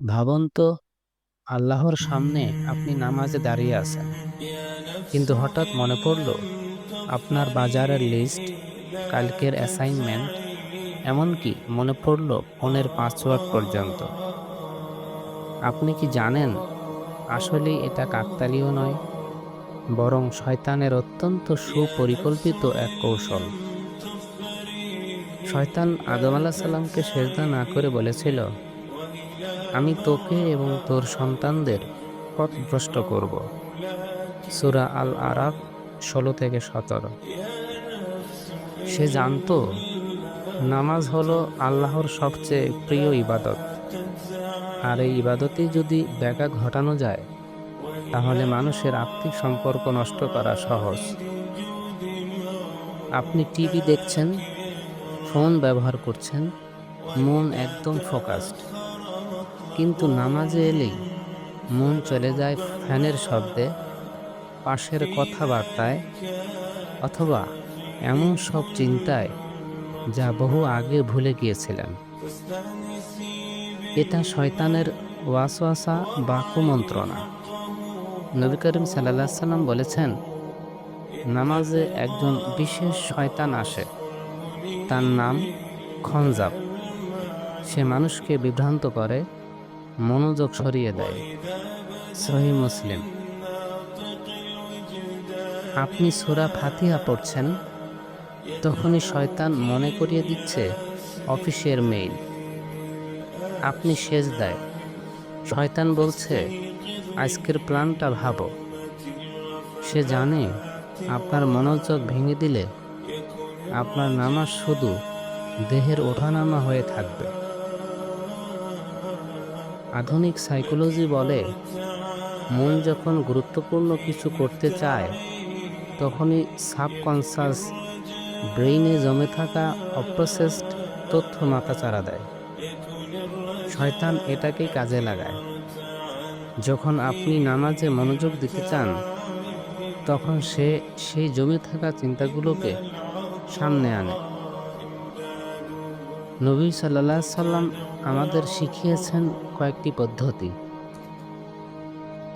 ভাবুন তো, আল্লাহর সামনে আপনি নামাজে দাঁড়িয়ে আছেন। কিন্তু হঠাৎ মনে পড়ল, আপনার বাজারের লিস্ট কালকের অ্যাসাইনমেন্ট এমনকি মনে পড়ল ফোনের পাসওয়ার্ড পর্যন্ত। আপনি কি জানেন, আসলে এটা কাকতালীয় নয়, বরং শয়তানের অত্যন্ত সুপরিকল্পিত এক কৌশল। শয়তান আদম আলাহ সাল্লামকে সেজদা না করে বলেছিল আমি তোকে এবং তোর সন্তানদের পথভ্রষ্ট করব। সুরা আল আরাফ ষোলো থেকে সতেরো। সে জানতো, নামাজ হলো আল্লাহর সবচেয়ে প্রিয় ইবাদত। আর এই ইবাদতে যদি ব্যাঘা ঘটানো যায়, তাহলে মানুষের আর্থিক সম্পর্ক নষ্ট করা সহজ। আপনি টিভি দেখছেন, ফোন ব্যবহার করছেন, মন একদম ফোকাসড। কিন্তু নামাজে এলেই মন চলে যায় ফ্যানের শব্দে, পাশের কথাবার্তায়, অথবা এমন সব চিন্তায় যা বহু আগে ভুলে গিয়েছিলেন। এটা শয়তানের ওয়াসওয়াসা বা কুমন্ত্রণা নবী করিম সাল্লাহ সাল্লাম বলেছেন, নামাজে একজন বিশেষ শয়তান আসে। তার নাম খনজাব। সে মানুষকে বিভ্রান্ত করে মনোযোগ সরিয়ে দেয়। সহি মুসলিম। আপনি সুরা ফাতিহা পড়ছেন, তখনই শয়তান মনে করিয়ে দিচ্ছে, অফিসের মেইল আপনি শেষ দেয় শয়তান বলছে, আজকের প্ল্যানটা ভাবো। সে জানে, আপনার মনোযোগ ভেঙে দিলে আপনার নামাজ শুধু দেহের ওঠানামা হয়ে থাকবে। আধুনিক সাইকোলজি বলে, মন যখন গুরুত্বপূর্ণ কিছু করতে চায়, তখনই সাবকনসাস ব্রেইনে জমে থাকা অপ্রসেসড তথ্য মাথাচাড়া দেয়। শয়তান এটাকেই কাজে লাগায়। যখন আপনি নামাজে মনোযোগ দিতে চান, তখন সে সেই জমে থাকা চিন্তাগুলোকে সামনে আনে। নবী সাল্লাহ সাল্লাম আমাদের শিখিয়েছেন কয়েকটি পদ্ধতি।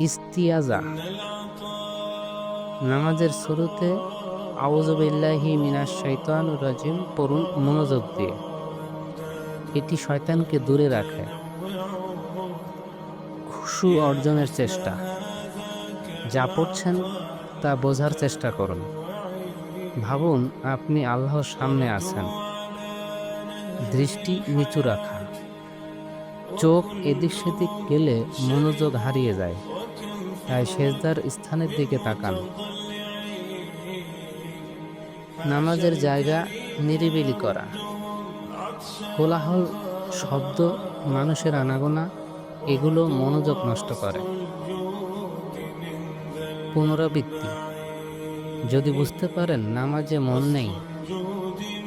ইস্তিয়াজা, নামাজের শুরুতে আউজবিল্লাহি মিনাস শৈতান রাজিম পড়ুন মনোযোগ দিয়ে। এটি শয়তানকে দূরে রাখে। খুশু অর্জনের চেষ্টা। যা পড়ছেন তা বোঝার চেষ্টা করুন। ভাবুন, আপনি আল্লাহর সামনে আছেন। দৃষ্টি নিচু রাখা। চোখ এদিক সেদিক গেলে মনোযোগ হারিয়ে যায়। তাই সেজদার স্থানের দিকে তাকান। নামাজের জায়গা নিরিবিলি করা। কোলাহল, শব্দ, মানুষের আনাগোনা, এগুলো মনোযোগ নষ্ট করে। পুনরাবৃত্তি। যদি বুঝতে পারেন, নামাজে মন নেই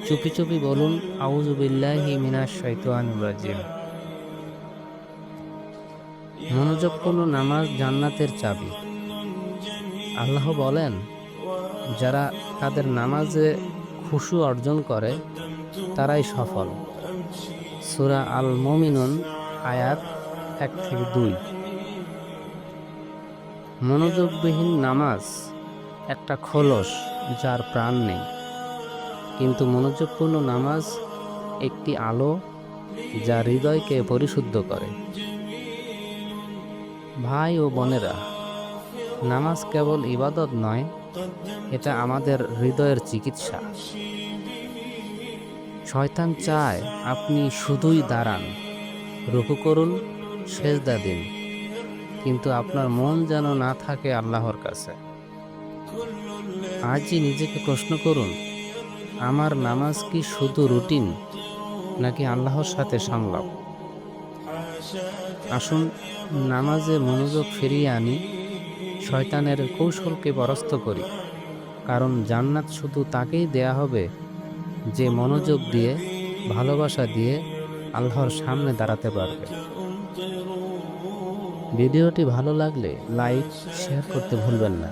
চুপি চুপি বলুন আউজুবিল্লাহি মিনাশ শৈতান রাজিম। মনোযোগপূর্ণ নামাজ জান্নাতের চাবি। আল্লাহ বলেন, যারা তাদের নামাজে খুশু অর্জন করে, তারাই সফল। সুরা আল মমিনুন আয়াত এক থেকে দুই। মনোযোগবিহীন নামাজ একটা খোলস যার প্রাণ নেই। কিন্তু মনোযোগপূর্ণ নামাজ একটি আলো যা হৃদয়কে পরিশুদ্ধ করে। ভাই ও বোনেরা, নামাজ কেবল ইবাদত নয়, এটা আমাদের হৃদয়ের চিকিৎসা। শয়তান চায় আপনি শুধুই দাঁড়ান, রুকু করুন, সেজদা দিন, কিন্তু আপনার মন যেন না থাকে আল্লাহর কাছে। আজই নিজেকে প্রশ্ন করুন আমার নামাজ কি শুধু রুটিন, নাকি আল্লাহর সাথে সংলাপ আসুন, নামাজে মনোযোগ ফিরিয়ে আনি, শয়তানের কৌশলকে পরাস্ত করি। কারণ জান্নাত শুধু তাকেই দেয়া হবে, যে মনোযোগ দিয়ে, ভালোবাসা দিয়ে আল্লাহর সামনে দাঁড়াতে পারবে। ভিডিওটি ভালো লাগলে লাইক, শেয়ার করতে ভুলবেন না।